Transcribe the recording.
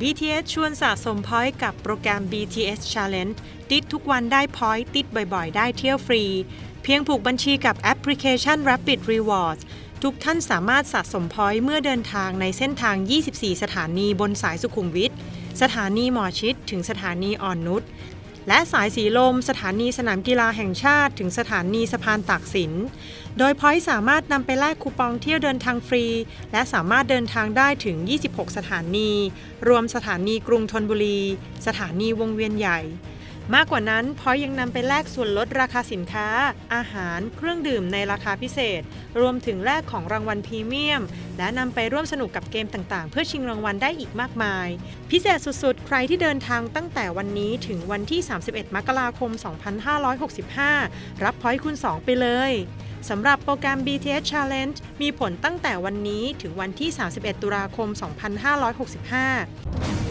BTS ชวนสะสมพอยต์กับโปรแกรม BTS Challenge ติดทุกวันได้พอยต์ติดบ่อยๆ ได้เที่ยวฟรี เพียงผูกบัญชีกับแอปพลิเคชัน Rapid Rewards ทุกท่านสามารถสะสมพอยต์เมื่อเดินทางในเส้นทาง 24 สถานีบนสายสุขุมวิท สถานีหมอชิด ถึงสถานีอ่อนนุช และสายสีลม สถานีสนามกีฬาแห่งชาติ ถึงสถานีสะพานตากสิน โดยพอยต์สามารถนำไปแลกคูปองเที่ยวเดินทางฟรี และสามารถเดินทางได้ถึง 26 สถานี รวมสถานีกรุงธนบุรี สถานีวงเวียนใหญ่ มากกว่านั้นพอยยังนำไปแลกส่วนลดราคาสินค้า อาหาร เครื่องดื่มในราคาพิเศษ รวมถึงแลกของรางวัลพรีเมียม และนำไปร่วมสนุกกับเกมต่างๆ เพื่อชิงรางวัลได้อีกมากมาย พิเศษสุดๆ ใครที่เดินทางตั้งแต่วันนี้ถึงวันที่ 31 มกราคม 2565 รับพอยคูณ2 ไปเลยสำหรับโปรแกรม BTS Challenge มีผลตั้งแต่วันนี้ถึงวันที่ 31 ตุลาคม 2565